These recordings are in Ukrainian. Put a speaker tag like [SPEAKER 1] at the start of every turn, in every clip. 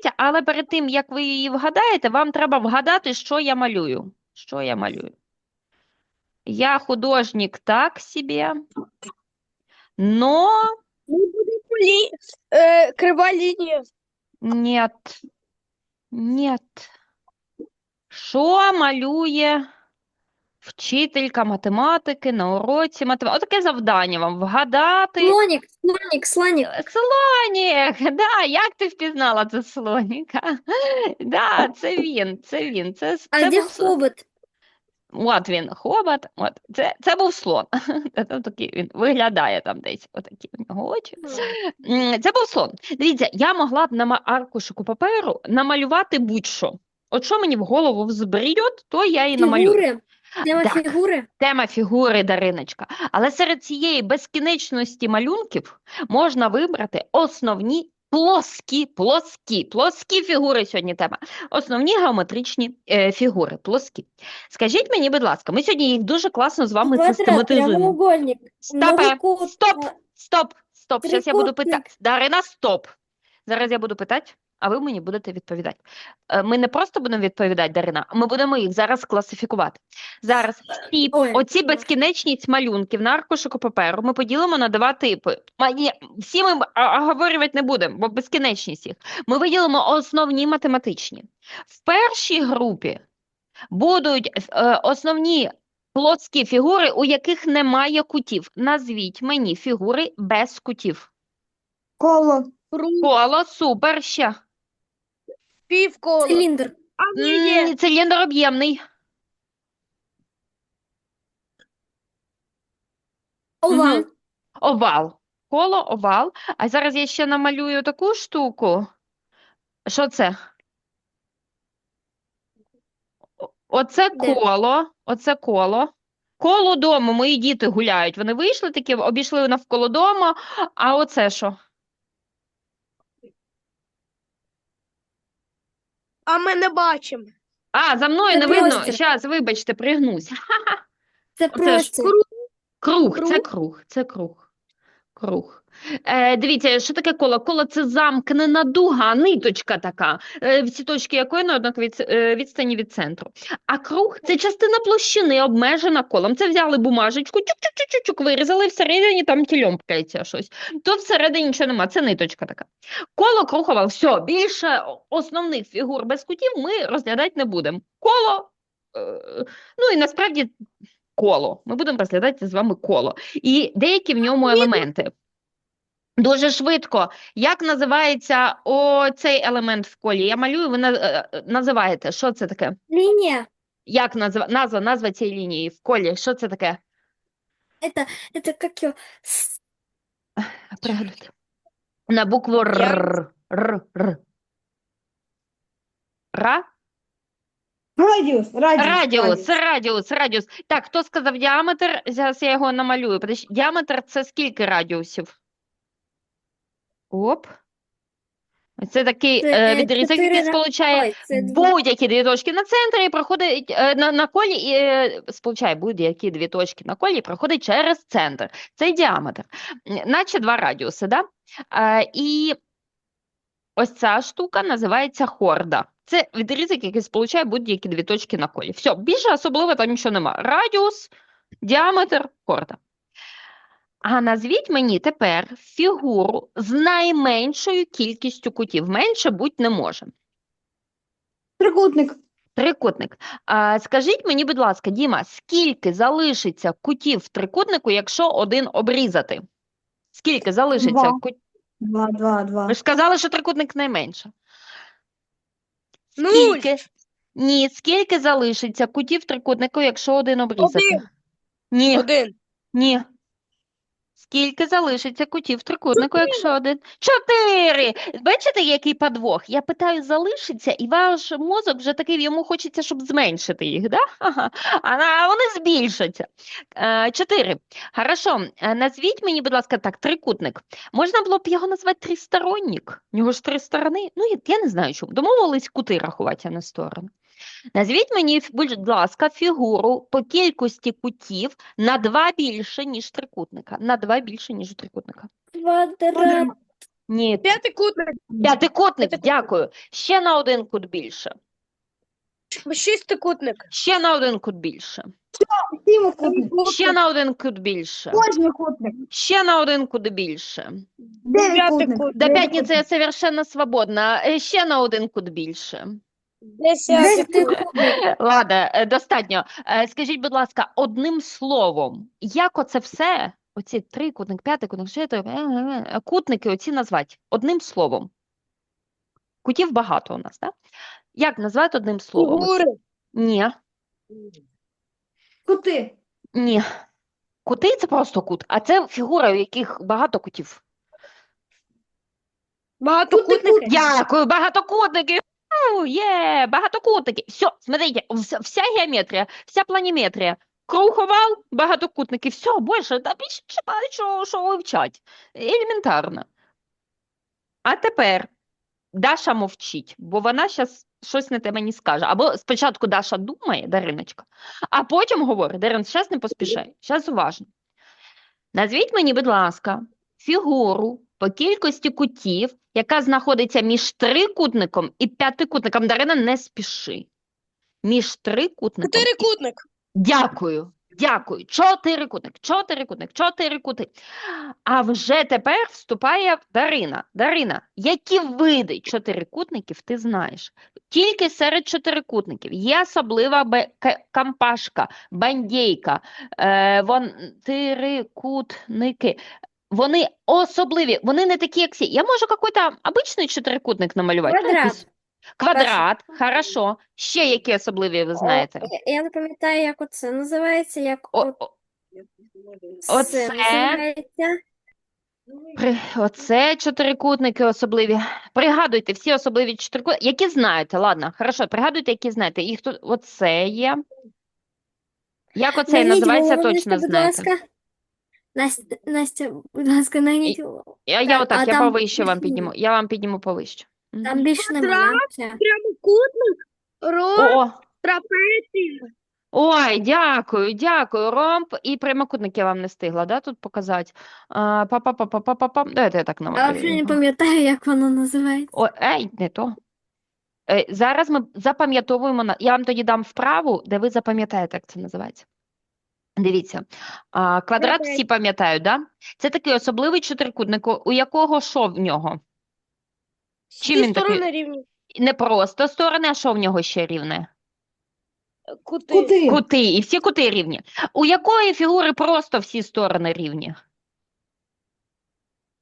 [SPEAKER 1] вдається, але перед тим, як ви її вгадаєте, вам треба вгадати, що я малюю. Що я малюю? Я художник так собі, но
[SPEAKER 2] Лі... Е, крива лінія.
[SPEAKER 1] нет, нет. Що малює вчителька математики на уроці математики? Отаке завдання вам вгадати.
[SPEAKER 3] Слоник, слоник, слоник.
[SPEAKER 1] Слонік, да, як ти впізнала це слоніка? Да, це він, це він. Це,
[SPEAKER 3] А
[SPEAKER 1] це був слон.
[SPEAKER 3] хобот?
[SPEAKER 1] От він, хобот, от. Це, це був слон. Там такий він виглядає там десь, отакі в нього очі. Це був слон. Дивіться, я могла б на аркушику паперу намалювати будь-що. От що мені в голову взбріють, то я і намалюю.
[SPEAKER 3] Тема
[SPEAKER 1] Так.
[SPEAKER 3] фигуры?
[SPEAKER 1] Тема фігури Дариночка. Але серед цієї безкінечності малюнків можна вибрати основні плоскі, плоскі, плоскі фігури сьогодні тема. Основні геометричні е, фігури, плоскі. Скажіть мені, будь ласка, ми сьогодні їх дуже класно з вами
[SPEAKER 3] Квадрат,
[SPEAKER 1] систематизуємо.
[SPEAKER 3] прямоугольник,
[SPEAKER 1] Стопе, стоп, стоп, стоп. Зараз я буду питати. Дарина, стоп. Зараз я буду питати, а ви мені будете відповідати. Е, Ми не просто будемо відповідати, Дарина, ми будемо їх зараз класифікувати. Зараз всі
[SPEAKER 3] Ой,
[SPEAKER 1] оці
[SPEAKER 3] клас.
[SPEAKER 1] безкінечність малюнків на аркушику паперу ми поділимо на два типи. Ні, Всі ми оговорювати не будемо, бо безкінечність їх. Ми виділимо основні математичні. В першій групі будуть е, основні плоскі фігури, у яких немає кутів. Назвіть мені фігури без кутів.
[SPEAKER 2] Коло.
[SPEAKER 1] Коло, супер, ще.
[SPEAKER 2] Півколо.
[SPEAKER 3] Цилиндр.
[SPEAKER 2] А ні, є.
[SPEAKER 1] М, Циліндр об'ємний.
[SPEAKER 3] Овал.
[SPEAKER 1] Мгм. Овал. Коло, овал. А зараз я ще намалюю таку штуку. Що це? О- Оце
[SPEAKER 3] Де?
[SPEAKER 1] коло, оце коло. Коло дому мої діти гуляють. Вони вийшли такі, обійшли навколо дому. А оце що?
[SPEAKER 2] А ми не бачимо.
[SPEAKER 1] А, за мною
[SPEAKER 3] Це
[SPEAKER 1] не видно.
[SPEAKER 3] простір.
[SPEAKER 1] Щас, вибачте, пригнусь.
[SPEAKER 3] Це
[SPEAKER 1] Це ж
[SPEAKER 3] простір.
[SPEAKER 1] Круг, це
[SPEAKER 2] Круг?
[SPEAKER 1] круг, це круг. Круг. Е, дивіться, що таке коло? Коло це замкнена дуга, ниточка така, е, точки якої на однаковій ц- е, відстані від центру. А круг це частина площини, обмежена колом. Це взяли бумажечку, чук-чук-чук-чук, вирізали всередині, там тільомпкається щось. Тут всередині нічого нема, це ниточка така. Коло, круг, овал. Все, більше основних фігур без кутів ми розглядати не будемо. Коло, е, ну і насправді коло. Ми будемо розглядати з вами коло. І деякі в ньому елементи. Дуже швидко. Як називається оцей елемент в колі? Я малюю, ви е, називаєте. Що це таке?
[SPEAKER 3] Линия.
[SPEAKER 1] Як назва, назва, назва цієї лінії в колі? Що це таке?
[SPEAKER 3] Это, это как его...
[SPEAKER 1] Пригадуйте. На букву Р. Р. Р. Ра?
[SPEAKER 4] Радіус, радіус,
[SPEAKER 1] Радіус, радіус, радіус. Так, хто сказав діаметр? Зараз я його намалюю. Подожди, Діаметр це скільки радіусів? Оп. Це такий
[SPEAKER 3] Це,
[SPEAKER 1] е, відрізок, який сполучає
[SPEAKER 3] Ой, це
[SPEAKER 1] будь-які дві точки на центрі і проходить е, на, на колі і е, сполучає будь-які дві точки на колі і проходить через центр. Це діаметр. Наче два радіуси, да? І ось ця штука називається хорда. Це відрізок, який сполучає будь-які дві точки на колі. Все, більше особливо там нічого нема. Радіус, діаметр, хорда. А назвіть мені тепер фігуру з найменшою кількістю кутів. Менше бути не може.
[SPEAKER 4] Трикутник.
[SPEAKER 1] Трикутник. А, скажіть мені, будь ласка, Діма, скільки залишиться кутів в трикутнику, якщо один обрізати? Скільки залишиться
[SPEAKER 4] Два.
[SPEAKER 1] кутів?
[SPEAKER 4] Два, два, два.
[SPEAKER 1] Ви ж сказали, що трикутник найменше. Скільки? Ні, скільки залишиться кутів в трикутнику, якщо один обрізати?
[SPEAKER 2] Один.
[SPEAKER 1] Ні,
[SPEAKER 2] Один.
[SPEAKER 1] ні. Скільки залишиться кутів в трикутнику, якщо один? Чотири! Бачите, який подвох? Я питаю, залишиться, і ваш мозок вже такий, йому хочеться, щоб зменшити їх, да? Ага. А вони збільшаться. Е, Чотири. Хорошо. Е, Назвіть мені, будь ласка, так, трикутник. Можна було б його назвати тристоронник? У нього ж три сторони. Ну, я, я не знаю, чому. Домовились кути рахувати, а не сторони. Назвіть мені, будь ласка, фігуру по кількості кутів на два більше, ніж трикутника. На два більше, ніж у трикутника.
[SPEAKER 3] Квадрат.
[SPEAKER 1] Ні.
[SPEAKER 2] П'ятикутник.
[SPEAKER 1] П'ятикутник, дякую. Ще на один кут більше.
[SPEAKER 2] Шестикутник.
[SPEAKER 1] Ще на один кут більше. Ще на один кут більше.
[SPEAKER 4] Восьмикутник.
[SPEAKER 1] Ще на один кут більше.
[SPEAKER 4] Дев'ятикутник.
[SPEAKER 2] Дев'ятикутник.
[SPEAKER 1] До п'ятниці я совершенно свободна. Е, Ще на один кут більше.
[SPEAKER 2] Десятикутник.
[SPEAKER 1] Ладно, е, достатньо. Е, Скажіть, будь ласка, одним словом, як оце все, оці трикутник, п'ятикутник, шестикутник, е, е, е, кутники оці назвати? Одним словом. Кутів багато у нас, так? Як назвати одним словом?
[SPEAKER 2] Фігури.
[SPEAKER 1] Ні,
[SPEAKER 4] Кути.
[SPEAKER 1] ні. Кути це просто кут, а це фігура, у яких багато кутів.
[SPEAKER 2] Багатокутники.
[SPEAKER 1] Дякую, багатокутники. Фу, Є, багатокутники. Все, смотрите, вся, геометрія, вся планіметрія. Круг овал, багатокутники. Все, більше, та більше що, що вивчать. Елементарно. А тепер Даша мовчить, бо вона зараз щось на те мені скаже. Або спочатку Даша думає, Дариночка, а потім говорить, Дарин, зараз не поспішай, зараз уважно. Назвіть мені, будь ласка, фігуру по кількості кутів, яка знаходиться між трикутником і п'ятикутником. Дарина, не спіши. Між трикутником. і-
[SPEAKER 2] Чотирикутник.
[SPEAKER 1] Дякую. Дякую. Чотирикутник, чотирикутник, чотирикутник. А вже тепер вступає Дарина. Дарина, які види чотирикутників ти знаєш? Тільки серед чотирикутників є особлива бе- ка- кампашка, бандейка, е, вон, трикутники. Вони особливі, вони не такі, як всі. Я можу якийсь обичний чотирикутник намалювати. ну,
[SPEAKER 3] Квадрат.
[SPEAKER 1] Квадрат, хорошо. Ще які особливі ви знаєте?
[SPEAKER 3] Я- Я не пам'ятаю, як оце називається, як
[SPEAKER 1] О, о,
[SPEAKER 3] це
[SPEAKER 1] оце?
[SPEAKER 3] називається.
[SPEAKER 1] При... Оце чотирикутники особливі. Пригадуйте всі особливі чотирикутники. Які знаєте, ладно, хорошо, пригадуйте, які знаєте. Їх тут оце є. Як
[SPEAKER 3] Нагніть
[SPEAKER 1] називається, точно
[SPEAKER 3] будь
[SPEAKER 1] знаєте.
[SPEAKER 3] ласка. Настя, Настя, будь ласка, голову.
[SPEAKER 1] Я, я
[SPEAKER 3] Так,
[SPEAKER 1] отак,
[SPEAKER 3] а
[SPEAKER 1] я
[SPEAKER 3] там
[SPEAKER 1] повище вам підніму. Я вам підніму повище. Мгм.
[SPEAKER 3] Там більше немає. Все.
[SPEAKER 2] Прямокутник.
[SPEAKER 1] О,
[SPEAKER 2] Трапеція.
[SPEAKER 1] ой, дякую, дякую. Ромб і прямокутник я вам не встигла, да, тут показати. А, па-па-па-па-па-па. Давайте я так
[SPEAKER 3] Я
[SPEAKER 1] намалюю
[SPEAKER 3] взагалі не
[SPEAKER 1] його.
[SPEAKER 3] пам'ятаю, як воно називається.
[SPEAKER 1] О, ей, не то. Е, Зараз ми запам'ятовуємо, на- я вам тоді дам вправу, де ви запам'ятаєте, як це називається. Дивіться, а, квадрат всі пам'ятають, да? Це такий особливий чотирикутник, у якого що в нього? Чим
[SPEAKER 2] Всі
[SPEAKER 1] він такий?
[SPEAKER 2] рівні.
[SPEAKER 1] Не просто сторони, а що в нього ще рівне?
[SPEAKER 2] Кути.
[SPEAKER 4] Кути.
[SPEAKER 1] Кути, і всі кути рівні. У якої фігури просто всі сторони рівні?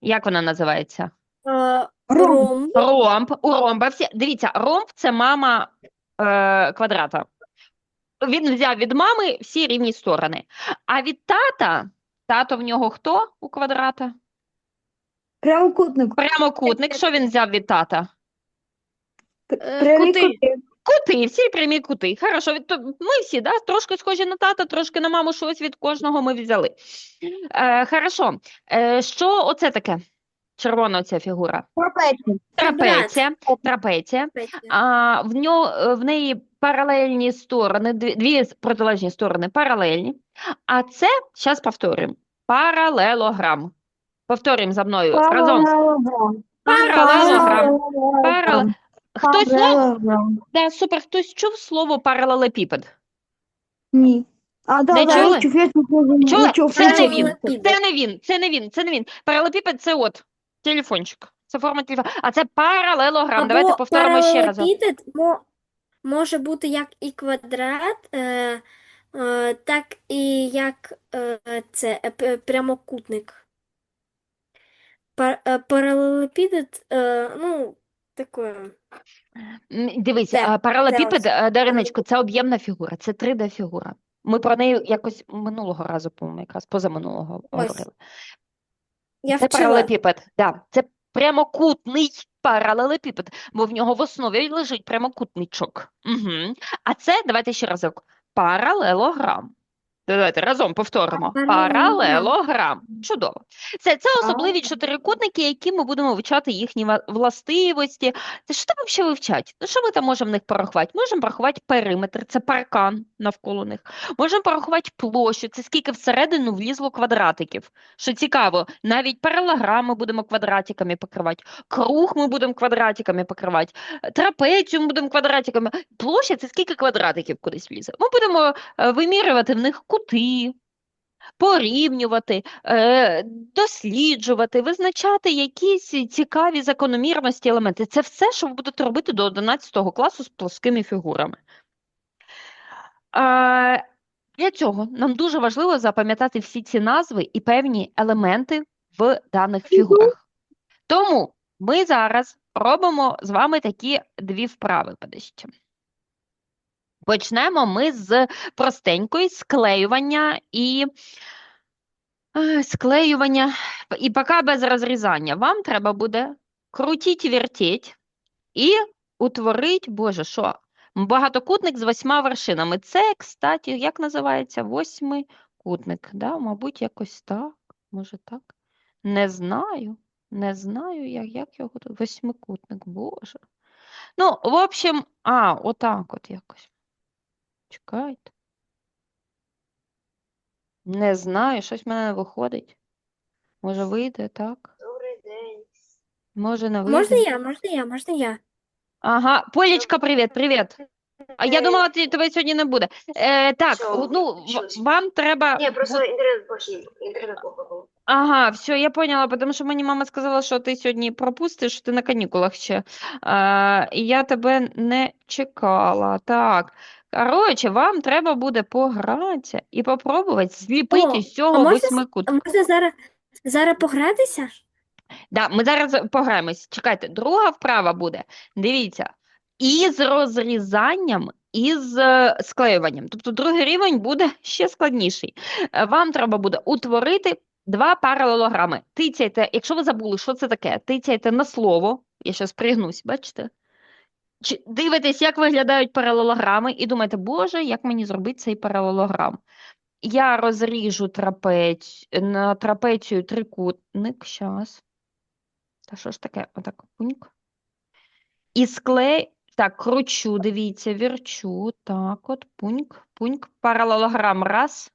[SPEAKER 1] Як вона називається?
[SPEAKER 3] Е,
[SPEAKER 4] Ромб.
[SPEAKER 3] Ром.
[SPEAKER 1] Ромб. У ромба всі. Дивіться, ромб це мама е, квадрата. Він взяв від мами всі рівні сторони. А від тата, тато в нього хто у квадрата?
[SPEAKER 4] Прямокутник.
[SPEAKER 1] Прямокутник. Що він взяв від тата?
[SPEAKER 2] Е,
[SPEAKER 4] Прямі
[SPEAKER 2] кути.
[SPEAKER 4] кути.
[SPEAKER 1] Кути, всі прямі кути. Хорошо, від, то- ми всі, да? трошки схожі на тата, трошки на маму, щось від кожного ми взяли. Е, хорошо. Е, що оце таке? Червона оця фігура.
[SPEAKER 4] Трапеція.
[SPEAKER 1] Трапеція. Трапеція. А, в, нього, в неї паралельні сторони, дві, дві протилежні сторони паралельні. А це, зараз повторюємо, паралелограм. Повторюємо за мною разом.
[SPEAKER 4] Паралелограм.
[SPEAKER 1] Паралелограм. Парале- Хтось
[SPEAKER 4] Паралелограм.
[SPEAKER 1] да, супер, хтось чув слово паралелепіпед?
[SPEAKER 4] Ні. А, да,
[SPEAKER 1] Не
[SPEAKER 4] да,
[SPEAKER 1] чули?
[SPEAKER 4] я чув, я чув, я чув,
[SPEAKER 1] Чули?
[SPEAKER 4] я чув,
[SPEAKER 1] Це не він. Це не він, це не він, це не він. Паралелепіпед це от телефончик. Це форма телефону. А це паралелограм. Давайте повторимо ще разом.
[SPEAKER 3] паралелепіпед мо- може бути як і квадрат, е, е, так і як е, це е, п- прямокутник. Пар, е, паралелепіпед, е, ну, таке.
[SPEAKER 1] М, Дивись,
[SPEAKER 3] Це-
[SPEAKER 1] а, паралелепіпед,
[SPEAKER 3] це
[SPEAKER 1] е, Дариночко, це об'ємна фігура, це 3D-фігура. Ми про неї якось минулого разу, по-моєму, якраз позаминулого
[SPEAKER 3] Ось.
[SPEAKER 1] говорили.
[SPEAKER 3] Я
[SPEAKER 1] Це
[SPEAKER 3] вчила.
[SPEAKER 1] паралелепіпед, да. Це прямокутний паралелепіпед, бо в нього в основі лежить прямокутничок. Угу. А це, давайте ще разок, паралелограм. Давайте разом повторимо.
[SPEAKER 3] Паралелограм.
[SPEAKER 1] Чудово. Це, це особливі чотирикутники, які ми будемо вивчати їхні властивості. Це що там взагалі вивчать? Ну, що ми там можемо в них порахувати? Можемо порахувати периметр, це паркан навколо них. Можемо порахувати площу, це скільки всередину влізло квадратиків. Що цікаво, навіть паралелограм ми будемо квадратиками покривати, круг ми будемо квадратиками покривати, трапецію ми будемо квадратиками. Площа це скільки квадратиків кудись влізе. Ми будемо е, вимірювати в них кути, порівнювати, е, досліджувати, визначати якісь цікаві закономірності, елементи. Це все, що ви будете робити до 11 класу з плоскими фігурами. Для цього нам дуже важливо запам'ятати всі ці назви і певні елементи в даних фігурах. Тому ми зараз робимо з вами такі дві вправи. Подождіть. Почнемо ми з простенької склеювання і склеювання, і поки без розрізання. Вам треба буде крутіть, вертіть і утворить, боже, що? Багатокутник з восьма вершинами. Це, кстати, як називається? Восьмикутник. Да? Мабуть, якось так. Може так? Не знаю. Не знаю, як, як його тут. Восьмикутник, боже. Ну, в общем, а, отак от якось. Чекайте. Не знаю, щось в мене не виходить. Може вийде, так?
[SPEAKER 2] Добрий день.
[SPEAKER 1] Може не вийде.
[SPEAKER 3] Можна я, можна я, можна я.
[SPEAKER 1] Ага, Полічка, привіт, привіт. А я думала, ти, тебе сьогодні не буде. Е, так,
[SPEAKER 2] Що?
[SPEAKER 1] ну, в-
[SPEAKER 2] Щось.
[SPEAKER 1] вам треба...
[SPEAKER 2] Ні, просто інтернет плохий. Інтернет плохо.
[SPEAKER 1] Ага, все, я поняла, тому що мені мама сказала, що ти сьогодні пропустиш, що ти на канікулах ще. Е, і я тебе не чекала. Так. Коротше, вам треба буде погратися і попробувати зліпити з цього
[SPEAKER 3] а можна з-
[SPEAKER 1] восьмикут.
[SPEAKER 3] А можна зараз, зараз погратися?
[SPEAKER 1] Да, ми зараз пограємось. Чекайте, друга вправа буде. Дивіться, із розрізанням, і з е, склеюванням. Тобто другий рівень буде ще складніший. Е, Вам треба буде утворити два паралелограми. Тицяйте, якщо ви забули, що це таке, тицяйте на слово. Я зараз пригнусь, бачите? Дивитесь, як виглядають паралелограми, і думаєте, боже, як мені зробити цей паралелограм? Я розріжу трапець, на трапецію трикутник. Щас. Та що ж таке? Отак, пуньк. І склей. Так, кручу, дивіться, вірчу. Так, от, пуньк, пуньк. Паралелограм раз.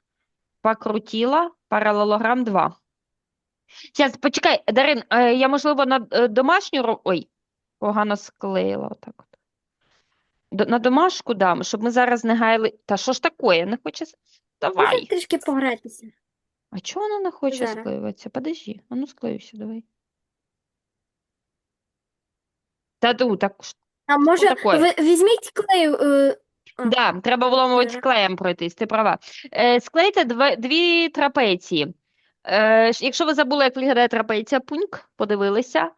[SPEAKER 1] Покрутила. Паралелограм два. Зараз, почекай, Дарин, е, я, можливо, на е, домашню Ой, погано склеїла. Отак На домашку дам, щоб ми зараз не гаяли. Та що ж таке? Не хоче. Давай.
[SPEAKER 3] трішки погратися?
[SPEAKER 1] А чого вона не хоче
[SPEAKER 3] Зараз.
[SPEAKER 1] склеюватися? Подожди, а ну склеюся, давай. Та ну, так ж
[SPEAKER 3] А може,
[SPEAKER 1] такое?
[SPEAKER 3] ви візьміть клею. Е, А.
[SPEAKER 1] Да, треба було, мабуть, клеєм пройтись, ти права. Е, склейте дві, дві трапеції. Е, якщо ви забули, як виглядає трапеція, пуньк, подивилися.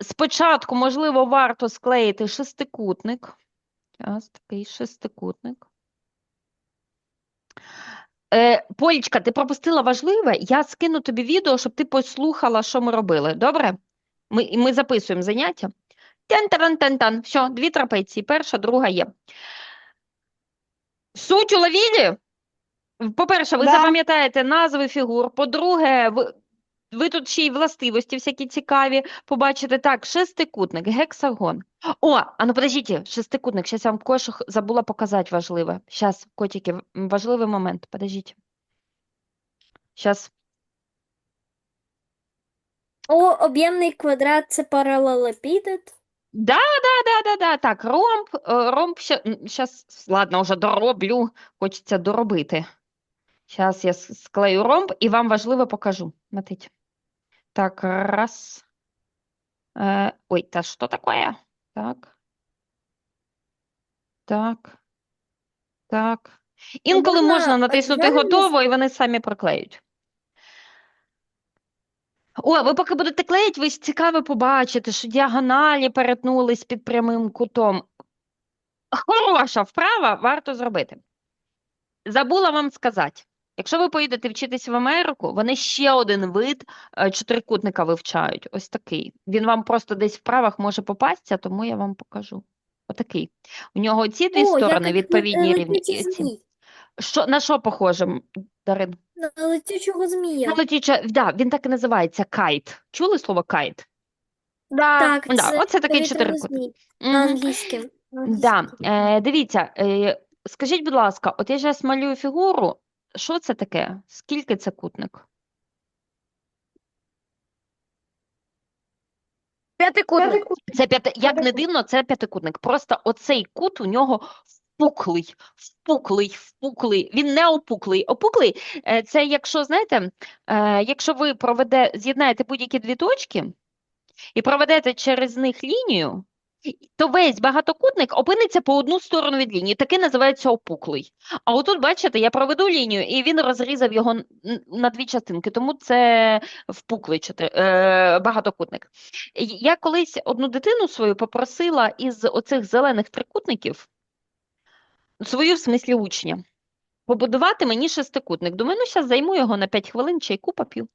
[SPEAKER 1] Спочатку, можливо, варто склеїти шестикутник. Ось такий шестикутник. Е, Полічка, ти пропустила важливе? Я скину тобі відео, щоб ти послухала, що ми робили. Добре? Ми, ми записуємо заняття. Тен-таран-тен-тан. Все, дві трапеції. Перша, друга є. Суть уловили? По-перше, ви
[SPEAKER 4] Да.
[SPEAKER 1] запам'ятаєте назви фігур. По-друге, ви, ви тут ще й властивості всякі цікаві побачите. Так, шестикутник, гексагон. О, а ну подождіть, шестикутник. Зараз я вам кое-що забула показати важливе. Зараз, котики, важливий момент. Подождіть. Зараз.
[SPEAKER 3] О, об'ємний квадрат це паралелепіпед.
[SPEAKER 1] Да, да, да, да, да. Так, ромб, е, ромб щас, ладно, вже дороблю, хочеться доробити. Зараз я склею ромб і вам важливо покажу. Смотрите. Так, раз. Е, ой, та що таке? Так. Так. Так. Інколи
[SPEAKER 3] можна
[SPEAKER 1] натиснути готово, і вони самі проклеють. О, ви поки будете клеїти, ви цікаво побачите, що діагоналі перетнулись під прямим кутом. Хороша вправа, варто зробити. Забула вам сказати, якщо ви поїдете вчитись в Америку, вони ще один вид е, чотирикутника вивчають. Ось такий. Він вам просто десь в правах може попастися, тому я вам покажу. Отакий. У нього ці дві
[SPEAKER 3] О,
[SPEAKER 1] сторони
[SPEAKER 3] як
[SPEAKER 1] відповідні рівні. Що, на що похоже, Дарин?
[SPEAKER 3] На летючого змія.
[SPEAKER 1] На летюча, да, він так і називається кайт. Чули слово кайт?
[SPEAKER 4] Да.
[SPEAKER 3] Так,
[SPEAKER 1] Да,
[SPEAKER 3] це
[SPEAKER 1] оце такий чотирикутник.
[SPEAKER 3] На англійському.
[SPEAKER 1] Да. Е, дивіться, е, скажіть, будь ласка, от я зараз малюю фігуру. Що це таке? Скільки це кутник?
[SPEAKER 4] П'ятикутник.
[SPEAKER 1] Це п'яти... Як не дивно, це п'ятикутник. Просто оцей кут у нього впуклий, впуклий, впуклий. Він не опуклий. Опуклий е, це якщо, знаєте, е, якщо ви проведе, з'єднаєте будь-які дві точки і проведете через них лінію, то весь багатокутник опиниться по одну сторону від лінії. Таке називається опуклий. А отут, бачите, я проведу лінію, і він розрізав його на дві частинки, тому це впуклий чотири, е, багатокутник. Я колись одну дитину свою попросила із оцих зелених трикутників, свою в смислі учня, побудувати мені шестикутник. Думаю, ну зараз займу його на 5 хвилин, чайку поп'ю.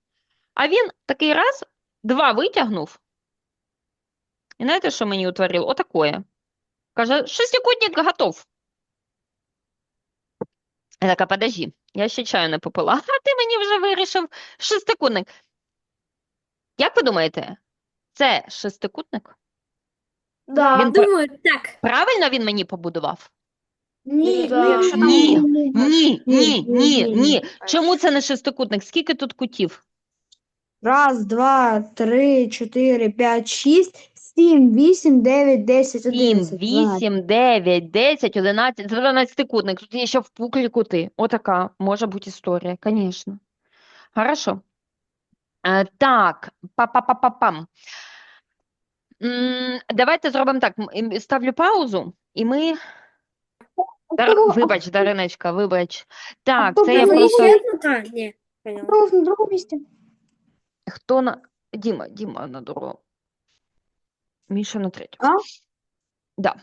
[SPEAKER 1] А він такий раз, два витягнув. І знаєте, що мені утворив? Отакое. Каже, шестикутник готов. Я така, подожди, я ще чаю не попила. А ти мені вже вирішив шестикутник. Як ви думаєте, це шестикутник?
[SPEAKER 4] Да.
[SPEAKER 1] Він
[SPEAKER 3] Думаю, так.
[SPEAKER 1] Правильно він мені побудував?
[SPEAKER 4] Ні,
[SPEAKER 2] Да.
[SPEAKER 4] ну, якщо там
[SPEAKER 1] Ні, ні, ні,
[SPEAKER 4] ні,
[SPEAKER 1] ні.
[SPEAKER 4] ні.
[SPEAKER 1] Чому це не шестикутник? Скільки тут кутів?
[SPEAKER 4] Раз, два, три, чотири, п'ять, шість, сім, вісім, дев'ять, десять,
[SPEAKER 1] 7,
[SPEAKER 4] одинадцять, дванадцять.
[SPEAKER 1] 8, 9, 10, 11, 12 Тут є ще впуклі кути. Отака може бути історія, звісно. Хорошо. Е, так, па-па-па-па-пам. М, Давайте зробимо так. м, Ставлю паузу, і ми. Дар... Вибач, Дариночка, вибач. Так,
[SPEAKER 4] хто
[SPEAKER 1] це я
[SPEAKER 4] буде
[SPEAKER 1] просто.
[SPEAKER 4] На другому місці.
[SPEAKER 1] Хто на. Діма, Діма на другу. Міша на третю.
[SPEAKER 4] А?
[SPEAKER 1] Да.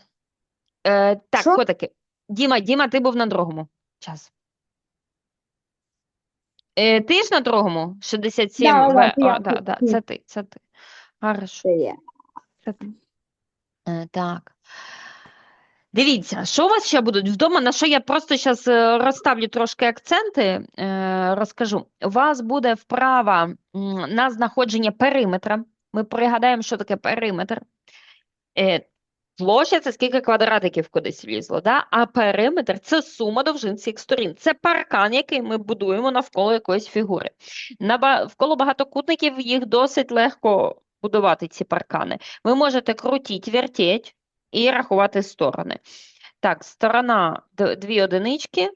[SPEAKER 1] Е, так,
[SPEAKER 4] Що?
[SPEAKER 1] котики. Діма, Діма, ти був на другому. Час. Е, ти ж на другому? 67
[SPEAKER 4] Да,
[SPEAKER 1] В.
[SPEAKER 4] да, я
[SPEAKER 1] да, да, це ти, це ти. Хорошо.
[SPEAKER 4] Це.
[SPEAKER 1] Це ти. Е, так. Дивіться, що у вас ще будуть вдома, на що я просто зараз розставлю трошки акценти, е, розкажу. У вас буде вправа на знаходження периметра. Ми пригадаємо, що таке периметр. Е, Площа це скільки квадратиків кудись влізло, да? а периметр це сума довжин всіх сторін. Це паркан, який ми будуємо навколо якоїсь фігури. Навколо багатокутників їх досить легко будувати, ці паркани. Ви можете крутіть, вертіть і рахувати сторони. Так, сторона дві одинички.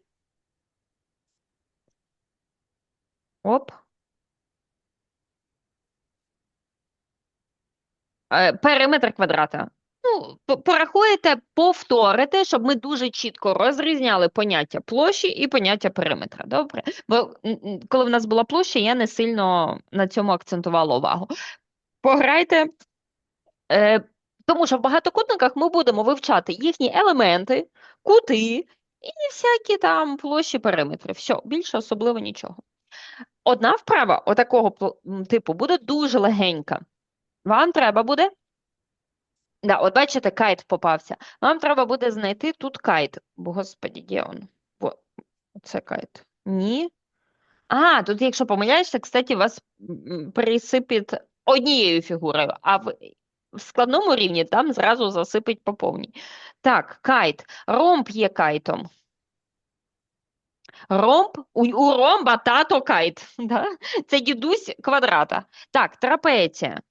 [SPEAKER 1] Оп. Периметр квадрата. Ну, порахуєте, повторите, щоб ми дуже чітко розрізняли поняття площі і поняття периметра. Добре? Бо коли в нас була площа, я не сильно на цьому акцентувала увагу. Пограйте, е, тому що в багатокутниках ми будемо вивчати їхні елементи, кути і всякі там площі периметри. Все, більше особливо нічого. Одна вправа отакого типу буде дуже легенька. Вам треба буде. Да, от бачите, кайт попався. Вам треба буде знайти тут кайт. Бо, господі, де він? Во, це кайт. Ні. А, тут, якщо помиляєшся, кстати, вас присипить однією фігурою, а в складному рівні там зразу засипить по повній. Так, кайт. Ромб є кайтом. Ромб, у, у ромба тато кайт. Да? Це дідусь квадрата. Так, трапеція.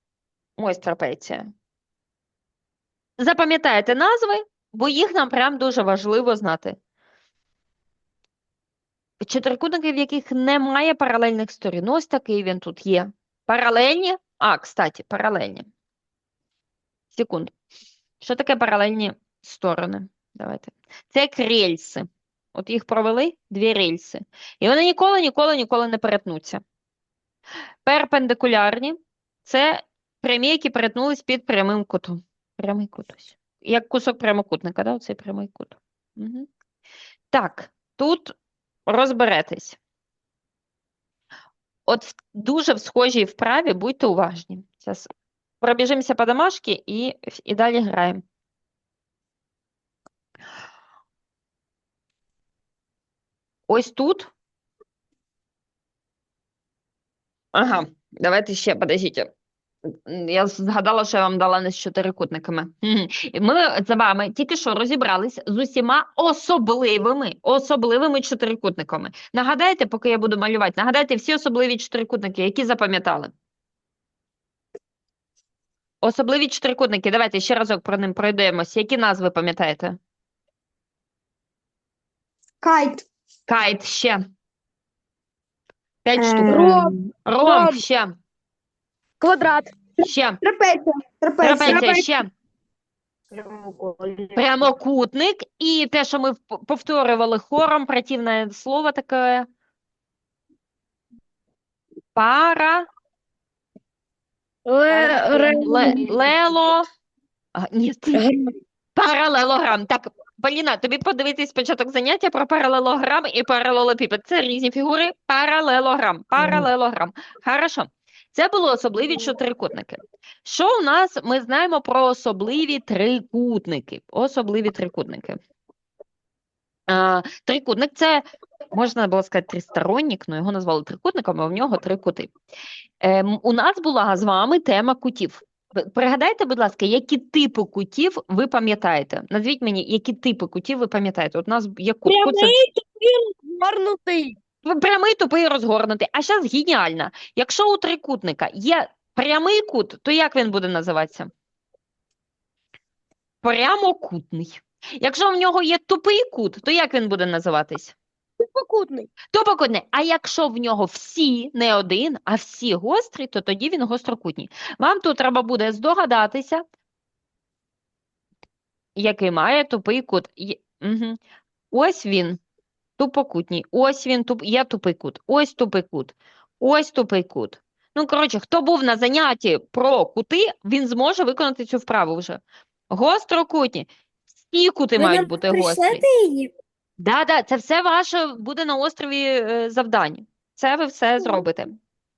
[SPEAKER 1] Ось трапеція. Запам'ятайте назви, бо їх нам прям дуже важливо знати. Чотирикутники, в яких немає паралельних сторін. Ось такий він тут є. Паралельні? А, кстати, паралельні. Секунду. Що таке паралельні сторони? Давайте. Це як рельси. От їх провели дві рельси. І вони ніколи, ніколи, ніколи не перетнуться. Перпендикулярні це прямі, які перетнулись під прямим кутом. Прямий кут ось. Як кусок прямокутника, да? Оцей прямий кут. Угу. Так, тут розберетесь. От в- дуже в схожій вправі будьте уважні. Зараз пробіжимося по домашки і, і далі граємо. Ось тут. Ага, давайте ще, подождіть. Я згадала, що я вам дала не з чотирикутниками. Ми з вами тільки що розібрались з усіма особливими, особливими чотирикутниками. Нагадайте, поки я буду малювати, нагадайте всі особливі чотирикутники, які запам'ятали. Особливі чотирикутники. Давайте ще разок про ним пройдемось. Які назви пам'ятаєте?
[SPEAKER 4] Кайт.
[SPEAKER 1] Кайт ще. П'ять штук.
[SPEAKER 4] Е,
[SPEAKER 1] Ром,
[SPEAKER 5] ром.
[SPEAKER 1] ще.
[SPEAKER 5] Квадрат.
[SPEAKER 1] Ще.
[SPEAKER 4] Трапеція. Трапеція.
[SPEAKER 1] Трапеція ще.
[SPEAKER 2] Прямоугольник.
[SPEAKER 1] Прямокутник. І те, що ми повторювали хором, противне слово таке. Пара.
[SPEAKER 5] Ле, ре,
[SPEAKER 1] Ле, лело. А, ні, паралелограм. Так, Поліна, тобі подивитись спочаток заняття про паралелограм і паралелепіпед. Це різні фігури. Паралелограм. Паралелограм. Хорошо. Це були особливі чотирикутники. Що у нас ми знаємо про особливі трикутники? Особливі трикутники. А, трикутник це, можна було сказати, тристоронник, але його назвали трикутником, а в нього три кути. Ем, у нас була з вами тема кутів. Пригадайте, будь ласка, які типи кутів ви пам'ятаєте? Назвіть мені, які типи кутів ви пам'ятаєте? От у нас є кут. Кут це прямий, тупий, розгорнутий. А зараз геніально. Якщо у трикутника є прямий кут, то як він буде називатися? Прямокутний. Якщо в нього є тупий кут, то як він буде називатись?
[SPEAKER 5] Покутний.
[SPEAKER 1] Тупокутний. А якщо в нього всі, не один, а всі гострі, то тоді він гострокутній. Вам тут треба буде здогадатися, який має тупий кут. Угу. Ось він, тупокутній. Ось він, туп... є тупий кут. Ось тупий кут. Ось тупий кут. Ну, коротше, хто був на занятті про кути, він зможе виконати цю вправу вже. Гострокутні. Всі кути
[SPEAKER 3] Ви
[SPEAKER 1] мають бути гострі.
[SPEAKER 3] її?
[SPEAKER 1] Да, да, це все ваше буде на острові е, завдань. Це ви все зробите.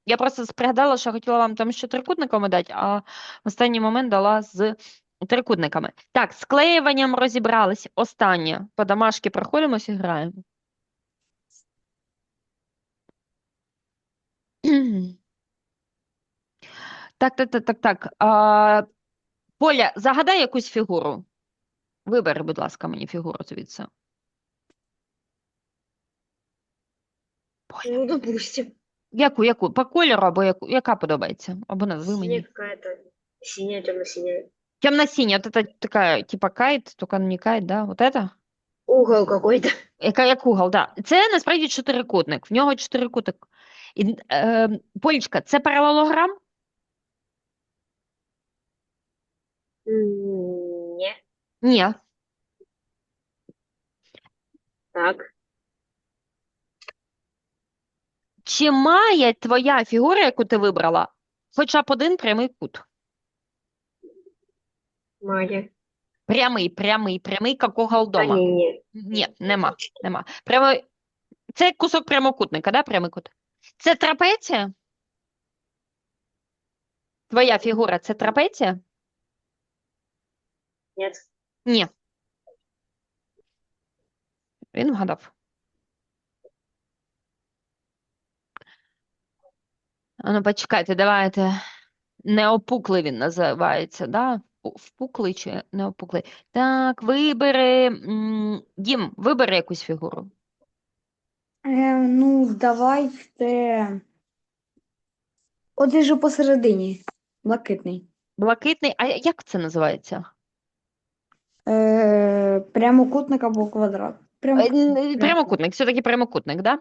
[SPEAKER 1] Я просто пригадала, що хотіла вам там ще трикутниками дати, а в останній момент дала з трикутниками. Так, з склеюванням розібрались. Останнє. По домашки проходимось і граємо. Так, так, так, так, так. А, Поля, загадай якусь фігуру. Вибери, будь ласка, мені фігуру звідси.
[SPEAKER 2] Ну, допустим.
[SPEAKER 1] Яку, яку? По кольору або яку, яка подобається? Або назви мені.
[SPEAKER 2] какая-то. Синяя, темно-синяя.
[SPEAKER 1] Темно-синяя, вот это такая, типа кайт, только не кайт, да? Вот это?
[SPEAKER 2] Угол какой-то.
[SPEAKER 1] Яка, як угол, да. Це насправді чотирикутник. В нього чотирикутник. І, е, Полічка, це паралелограм?
[SPEAKER 2] Не.
[SPEAKER 1] Ні.
[SPEAKER 2] Так.
[SPEAKER 1] Чи має твоя фігура, яку ти вибрала, хоча б один прямий кут?
[SPEAKER 2] Майя.
[SPEAKER 1] Прямий, прямий, прямий, як угол
[SPEAKER 2] А,
[SPEAKER 1] дома.
[SPEAKER 2] не, не.
[SPEAKER 1] Ні, нема, нема. Прямо... Це кусок прямокутника, да, прямий кут? Це трапеція? Твоя фігура це трапеція?
[SPEAKER 2] Нет.
[SPEAKER 1] Ні. Він вгадав. Ну, почекайте, давайте. Неопуклий він називається, да? Впу- Впуклий чи неопуклий? Так, вибери. Дім, вибери якусь фігуру.
[SPEAKER 4] Е, ну, давайте. От же посередині. Блакитний.
[SPEAKER 1] Блакитний, а як це називається?
[SPEAKER 4] Е, прямокутник або квадрат.
[SPEAKER 1] Е,
[SPEAKER 4] Прямокутник.
[SPEAKER 1] н- Прямокутник, все-таки прямокутник, да?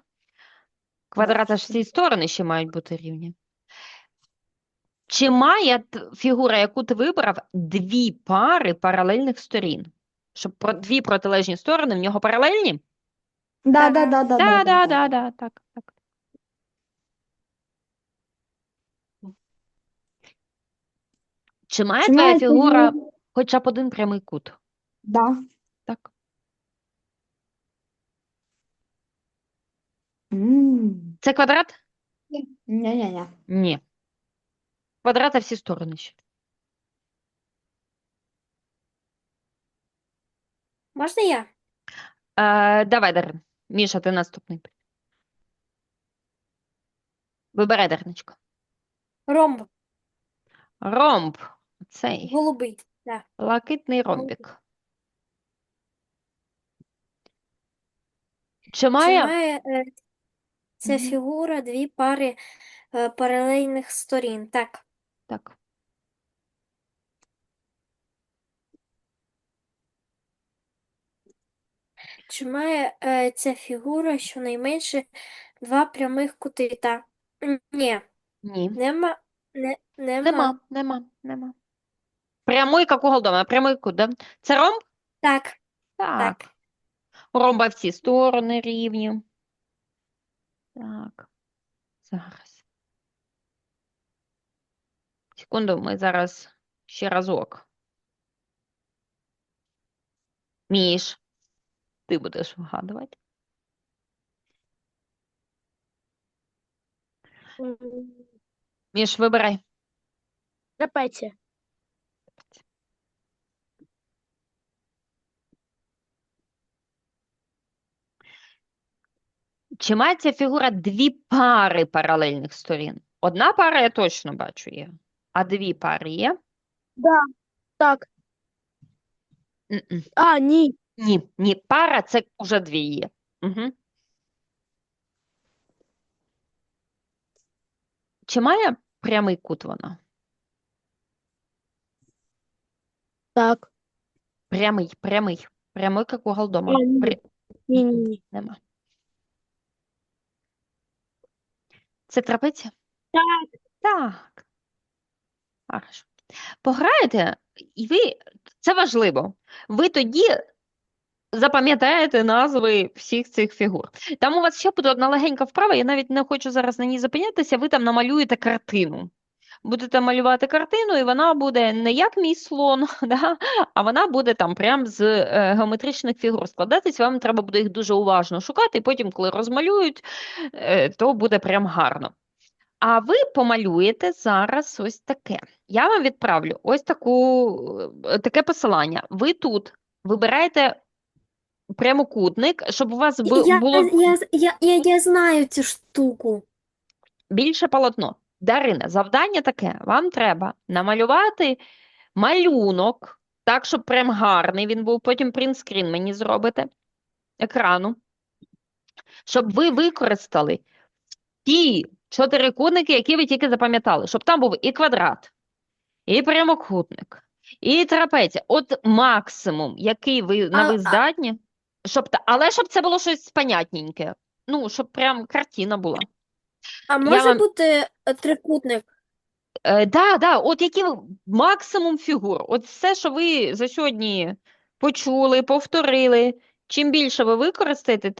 [SPEAKER 1] Квадрата ж всі сторони ще мають бути рівні. Чи має т- фігура, яку ти вибрав, дві пари паралельних сторін? Щоб про дві протилежні сторони в нього паралельні?
[SPEAKER 4] Да, да, да, да,
[SPEAKER 1] Да,
[SPEAKER 4] да,
[SPEAKER 1] да,
[SPEAKER 4] да.
[SPEAKER 1] да, да, так, так. Чи має
[SPEAKER 4] Чи
[SPEAKER 1] твоя
[SPEAKER 4] має
[SPEAKER 1] фігура
[SPEAKER 4] фігура-
[SPEAKER 1] хоча б один прямий кут?
[SPEAKER 4] Да.
[SPEAKER 1] Так.
[SPEAKER 4] М.
[SPEAKER 1] Це квадрат?
[SPEAKER 4] Ня-ня-ня.
[SPEAKER 1] Ні. Квадрата всі сторони ще.
[SPEAKER 3] Можна я?
[SPEAKER 1] Е, давай, Дарин. Міша, ти наступний. Вибирай, Дарничко.
[SPEAKER 3] Ромб.
[SPEAKER 1] Ромб. Цей.
[SPEAKER 3] Голубий. Да.
[SPEAKER 1] Блакитний
[SPEAKER 3] Голубий.
[SPEAKER 1] ромбик. Чи
[SPEAKER 3] Чи
[SPEAKER 1] має?
[SPEAKER 3] має е, ця
[SPEAKER 1] Мгм.
[SPEAKER 3] фігура дві пари е, паралельних сторін? Так.
[SPEAKER 1] Так.
[SPEAKER 3] Чи має е, ця фігура щонайменше два прямих кути? Так. Ні,
[SPEAKER 1] Ні.
[SPEAKER 3] нема, не, нема.
[SPEAKER 1] Нема, нема, нема. Прямий, як угол дома, прямий кут, да? Це ромб?
[SPEAKER 3] Так,
[SPEAKER 1] Так.
[SPEAKER 3] так.
[SPEAKER 1] У ромба всі сторони рівні. Так. Зараз. Секунду, ми зараз ще разок. Міш, ти будеш вгадувати. Міш, вибирай.
[SPEAKER 5] Трапеція.
[SPEAKER 1] Чи має ця фігура дві пари паралельних сторін? Одна пара я точно бачу є. А дві пари є?
[SPEAKER 5] Да. Так. А, ні.
[SPEAKER 1] Ні, ні, пара це вже дві є. Угу. Чи має прямий кут вона?
[SPEAKER 5] Так.
[SPEAKER 1] Прямий, прямий. Прямий, як угол дома.
[SPEAKER 5] А, ні. Ні, ні, ні.
[SPEAKER 1] Нема. Це трапеція?
[SPEAKER 5] Так.
[SPEAKER 1] Так. Хорошо. Пограєте, і ви, це важливо, ви тоді запам'ятаєте назви всіх цих фігур. Там у вас ще буде одна легенька вправа, я навіть не хочу зараз на ній зупинятися, ви там намалюєте картину. Будете малювати картину, і вона буде не як мій слон, да? а вона буде там прям з е, геометричних фігур складатись. Вам треба буде їх дуже уважно шукати, і потім, коли розмалюють, е, то буде прям гарно. А ви помалюєте зараз ось таке. Я вам відправлю ось таку, е, таке посилання. Ви тут вибираєте прямокутник, щоб у вас бу-
[SPEAKER 3] Я,
[SPEAKER 1] було
[SPEAKER 3] я, я, я, я знаю цю штуку.
[SPEAKER 1] більше полотно. Дарина, завдання таке. Вам треба намалювати малюнок, так, щоб прям гарний він був. Потім принтскрін мені зробите екрану, щоб ви використали ті чотирикутники, які ви тільки запам'ятали, щоб там був і квадрат, і прямокутник, і трапеція. От максимум, який ви на
[SPEAKER 3] А-
[SPEAKER 1] ви
[SPEAKER 3] а-
[SPEAKER 1] здатні, щоб але щоб це було щось понятненьке. Ну, щоб прям картина була.
[SPEAKER 3] А може
[SPEAKER 1] вам-
[SPEAKER 3] бути е, трикутник?
[SPEAKER 1] Е, да, да, от які ви- максимум фігур. От все, що ви за сьогодні почули, повторили. Чим більше ви використаєте,